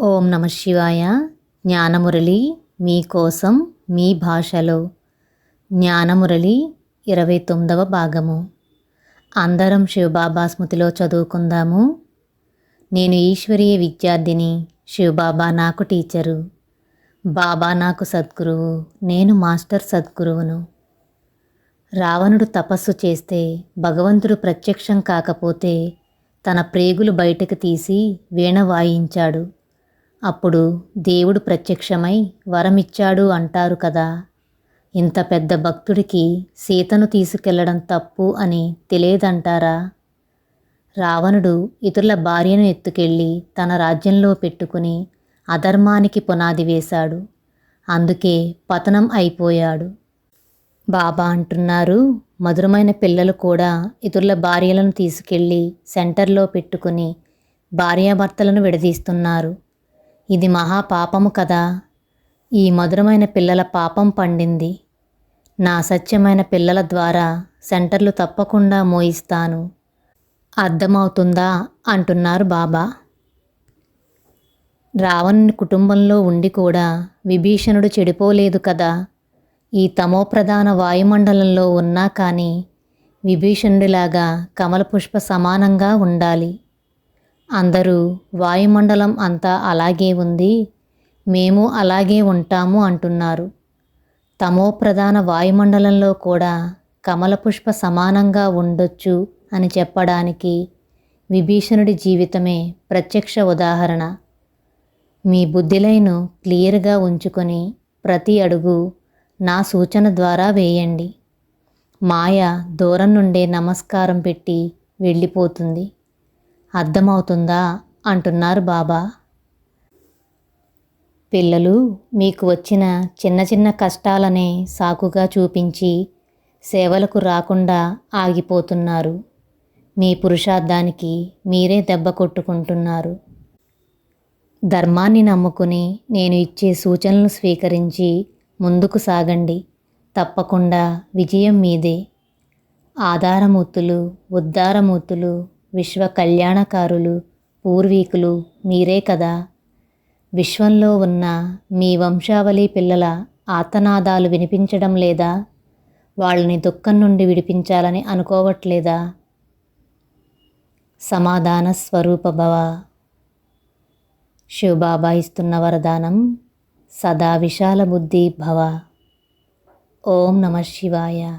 ఓం నమ శివాయ. జ్ఞానమురళి మీకోసం మీ భాషలో. జ్ఞానమురళి ఇరవై తొమ్మిదవ భాగము. అందరం శివబాబా స్మృతిలో చదువుకుందాము. నేను ఈశ్వరీయ విద్యార్థిని శివబాబా నాకు టీచరు. బాబా నాకు సద్గురువు నేను మాస్టర్ సద్గురువును. రావణుడు తపస్సు చేస్తే భగవంతుడు ప్రత్యక్షం కాకపోతే తన ప్రేగులు బయటకు తీసి వీణ వాయించాడు. అప్పుడు దేవుడు ప్రత్యక్షమై వరమిచ్చాడు అంటారు కదా. ఇంత పెద్ద భక్తుడికి సీతను తీసుకెళ్ళడం తప్పు అని తెలియదంటారా? రావణుడు ఇతరుల భార్యను ఎత్తుకెళ్ళి తన రాజ్యంలో పెట్టుకుని అధర్మానికి పునాది వేశాడు. అందుకే పతనం అయిపోయాడు. బాబా అంటున్నారు మధురమైన పిల్లలు కూడా ఇతరుల భార్యలను తీసుకెళ్ళి సెంటర్లో పెట్టుకుని భార్యాభర్తలను విడదీస్తున్నారు. ఇది మహాపాపము కదా. ఈ మధురమైన పిల్లల పాపం పండింది. నా సత్యమైన పిల్లల ద్వారా సెంటర్లు తప్పకుండా మోయిస్తాను. అర్థమవుతుందా? అంటున్నారు బాబా. రావణుని కుటుంబంలో ఉండి కూడా విభీషణుడు చెడిపోలేదు కదా. ఈ తమోప్రధాన వాయుమండలంలో ఉన్నా కానీ విభీషణుడిలాగా కమల పుష్ప సమానంగా ఉండాలి. అందరూ వాయుమండలం అంతా అలాగే ఉంది. మేము అలాగే ఉంటాము అంటున్నారు. తమో ప్రధాన వాయుమండలంలో కూడా కమల పుష్ప సమానంగా ఉండొచ్చు అని చెప్పడానికి విభీషణుడి జీవితమే ప్రత్యక్ష ఉదాహరణ. మీ బుద్ధిలైను క్లియర్గా ఉంచుకొని ప్రతి అడుగు నా సూచన ద్వారా వేయండి. మాయ దూరం నుండే నమస్కారం పెట్టి వెళ్ళిపోతుంది. అర్థమవుతుందా? అంటున్నారు బాబా. పిల్లలు మీకు వచ్చిన చిన్న చిన్న కష్టాలనే సాకుగా చూపించి సేవలకు రాకుండా ఆగిపోతున్నారు. మీ పురుషార్థానికి మీరే దెబ్బ కొట్టుకుంటున్నారు. ధర్మాన్ని నమ్ముకుని నేను ఇచ్చే సూచనలు స్వీకరించి ముందుకు సాగండి. తప్పకుండా విజయం మీదే. ఆధారమూర్తులు ఉద్దారమూర్తులు విశ్వ కళ్యాణకారులు పూర్వీకులు మీరే కదా. విశ్వంలో ఉన్న మీ వంశావళి పిల్లల ఆతనాదాలు వినిపించడం లేదా? వాళ్ళని దుఃఖం నుండి విడిపించాలని అనుకోవట్లేదా? సమాధాన స్వరూప భవ. శివబాబా ఇస్తున్న వరదానం సదా విశాల బుద్ధి భవ. ఓం నమ శివాయ.